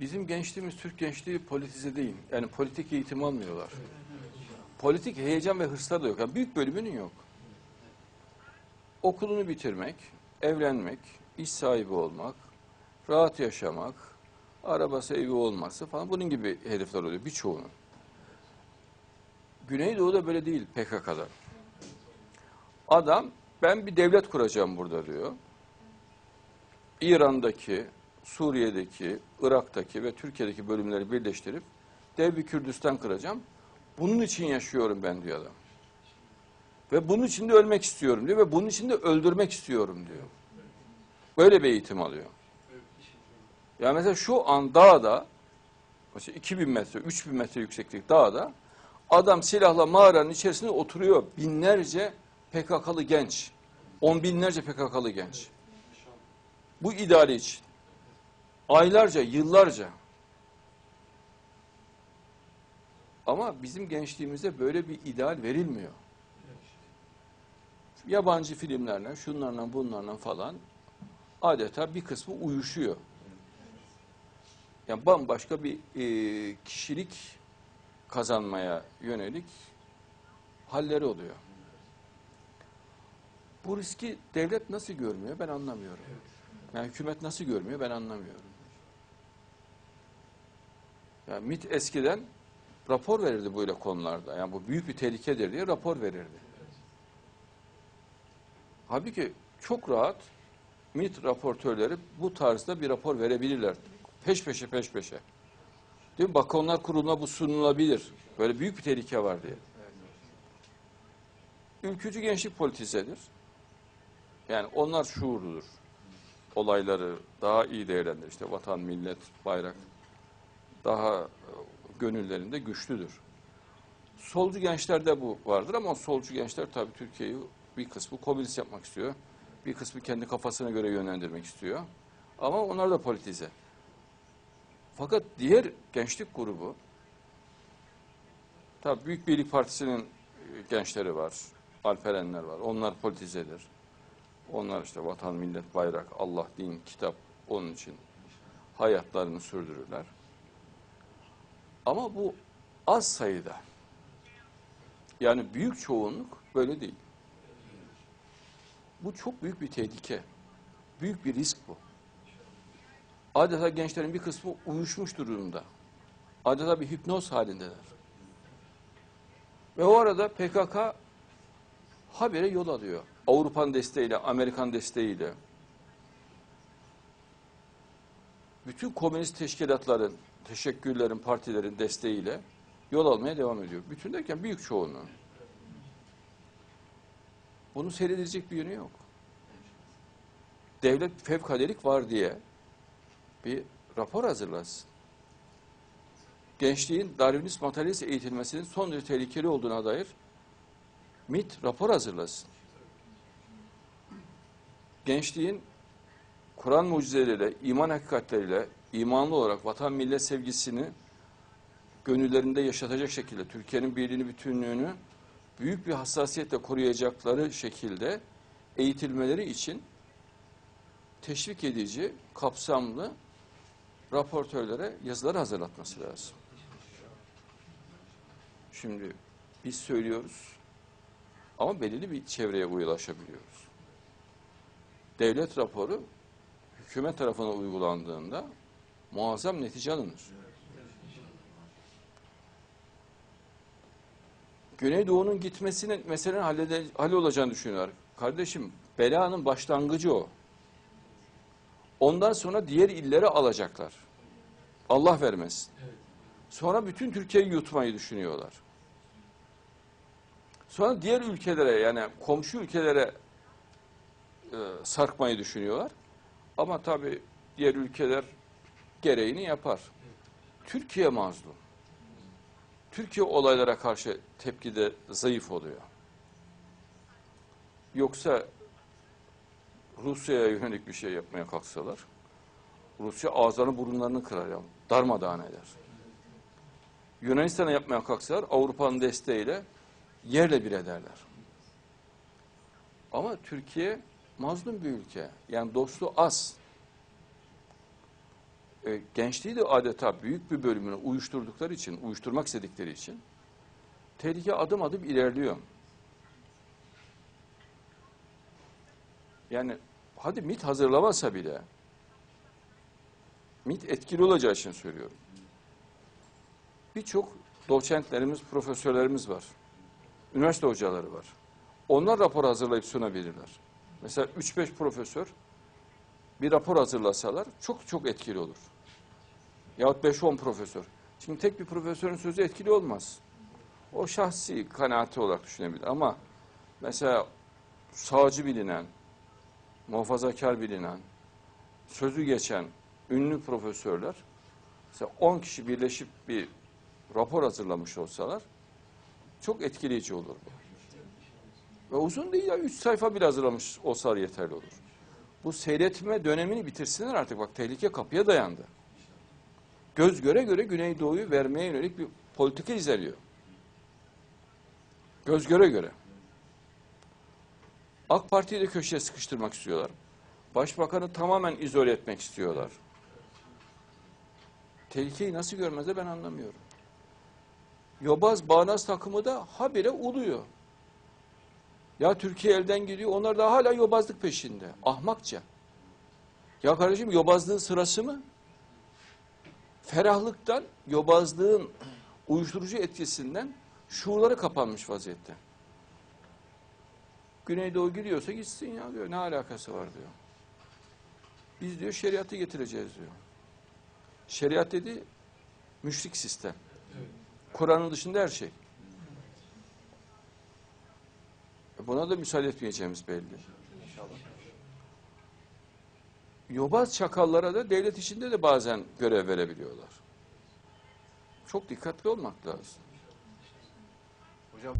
Bizim gençliğimiz Türk gençliği politize değil. Yani politik eğitim almıyorlar. Politik heyecan ve hırslar da yok. Yani büyük bölümünün yok. Okulunu bitirmek, evlenmek, iş sahibi olmak, rahat yaşamak, arabası evi olması falan bunun gibi hedefler oluyor birçoğunun. Güneydoğu'da böyle değil PKK'da. Adam ben bir devlet kuracağım burada diyor. İran'daki, Suriye'deki, Irak'taki ve Türkiye'deki bölümleri birleştirip dev bir Kürdistan kuracağım. Bunun için yaşıyorum ben diyor adam. Ve bunun için de ölmek istiyorum diyor ve bunun için de öldürmek istiyorum diyor. Böyle bir eğitim alıyor. Yani mesela şu an dağda, mesela 2000 metre, 3000 metre yükseklik dağda adam silahla mağaranın içerisinde oturuyor. Binlerce PKK'lı genç, on binlerce PKK'lı genç. Bu ideali için. Aylarca, yıllarca. Ama bizim gençliğimize böyle bir ideal verilmiyor. Yabancı filmlerle, şunlarla bunlarla falan adeta bir kısmı uyuşuyor. Yani bambaşka bir e, kişilik kazanmaya yönelik halleri oluyor. Bu riski devlet nasıl görmüyor ben anlamıyorum. Yani hükümet nasıl görmüyor ben anlamıyorum. Yani MIT eskiden rapor verirdi böyle konularda. Yani bu büyük bir tehlikedir diye rapor verirdi. Halbuki çok rahat MIT raportörleri bu tarzda bir rapor verebilirler. Peş peşe peş peşe. Değil mi? Bakanlar Kurulu'na bu sunulabilir. Böyle büyük bir tehlike var diye. Ülkücü gençlik politizedir. Yani onlar şuurludur. Olayları daha iyi değerlendirir. İşte vatan, millet, bayrak daha e, gönüllerinde güçlüdür. Solcu gençlerde bu vardır ama solcu gençler tabii Türkiye'yi bir kısmı komünist yapmak istiyor. Bir kısmı kendi kafasına göre yönlendirmek istiyor. Ama onlar da politize. Fakat diğer gençlik grubu, tabii Büyük Birlik Partisi'nin e, gençleri var, Alperenler var. Onlar politizedir. Onlar işte vatan, millet, bayrak, Allah, din, kitap onun için hayatlarını sürdürürler. Ama bu az sayıda. Yani büyük çoğunluk böyle değil. Bu çok büyük bir tehlike. Büyük bir risk bu. Adeta gençlerin bir kısmı uyuşmuş durumda. Adeta bir hipnoz halindeler. Ve o arada PKK habire yol alıyor. Avrupa'nın desteğiyle, Amerikan desteğiyle. Bütün komünist teşkilatların, teşekkürlerin, partilerin desteğiyle yol almaya devam ediyor. Bütün derken büyük çoğunluğu. Bunu seyredilecek bir yönü yok. Devlet fevkalelik var diye bir rapor hazırlasın. Gençliğin Darwinist materyalist eğitilmesinin son derece tehlikeli olduğuna dair MIT rapor hazırlasın. Gençliğin Kur'an mucizeleriyle, iman hakikatleriyle, imanlı olarak vatan millet sevgisini gönüllerinde yaşatacak şekilde, Türkiye'nin birliğini, bütünlüğünü büyük bir hassasiyetle koruyacakları şekilde eğitilmeleri için teşvik edici, kapsamlı raportörlere yazılar hazırlatması lazım. Şimdi biz söylüyoruz ama belirli bir çevreye ulaşabiliyoruz. Devlet raporu hükümet tarafına uygulandığında muazzam netice alınır. Güneydoğu'nun gitmesinin meselenin hallede, hallolacağını düşünüyorlar. Kardeşim belanın başlangıcı o. Ondan sonra diğer illeri alacaklar. Allah vermesin. Sonra bütün Türkiye'yi yutmayı düşünüyorlar. Sonra diğer ülkelere yani komşu ülkelere e, sarkmayı düşünüyorlar. Ama tabii diğer ülkeler gereğini yapar. Türkiye mazlum. Türkiye olaylara karşı tepkide zayıf oluyor. Yoksa Rusya'ya yönelik bir şey yapmaya kalksalar, Rusya ağızlarını burunlarını kırar ya, darmadağın eder. Yunanistan'a yapmaya kalksalar Avrupa'nın desteğiyle yerle bir ederler. Ama Türkiye mazlum bir ülke. Yani dostu az. E, gençliği de adeta büyük bir bölümünü uyuşturdukları için, uyuşturmak istedikleri için tehlike adım adım ilerliyor. Yani hadi MIT hazırlamasa bile MIT etkili olacağı için söylüyorum. Birçok doçentlerimiz, profesörlerimiz var. Üniversite hocaları var. Onlar rapor hazırlayıp sunabilirler. Mesela 3-5 profesör bir rapor hazırlasalar çok çok etkili olur. Yahut 5-10 profesör. Şimdi tek bir profesörün sözü etkili olmaz. O şahsi kanaati olarak düşünebilir. Ama mesela sağcı bilinen, muhafazakar bilinen, sözü geçen ünlü profesörler mesela 10 kişi birleşip bir rapor hazırlamış olsalar çok etkileyici olur bu. Ve uzun değil ya 3 sayfa bile hazırlamış olsalar yeterli olur. Bu seyretme dönemini bitirsinler artık bak tehlike kapıya dayandı. Göz göre göre Güneydoğu'yu vermeye yönelik bir politika izleniyor. Göz göre göre. AK Parti'yi de köşeye sıkıştırmak istiyorlar. Başbakanı tamamen izole etmek istiyorlar. Tehlikeyi nasıl görmezler ben anlamıyorum. Yobaz bağnaz takımı da habire uluyor. Ya Türkiye elden gidiyor. Onlar da hala yobazlık peşinde. Ahmakça. Ya kardeşim yobazlığın sırası mı? Ferahlıktan yobazlığın uyuşturucu etkisinden şuurları kapanmış vaziyette. Güneydoğu gidiyorsa gitsin ya diyor. Ne alakası var diyor. Biz diyor şeriatı getireceğiz diyor. Şeriat dedi müşrik sistem. Kur'an'ın dışında her şey. Buna da müsaade etmeyeceğimiz belli. Yobaz çakallara da devlet içinde de bazen görev verebiliyorlar. Çok dikkatli olmak lazım. Hocam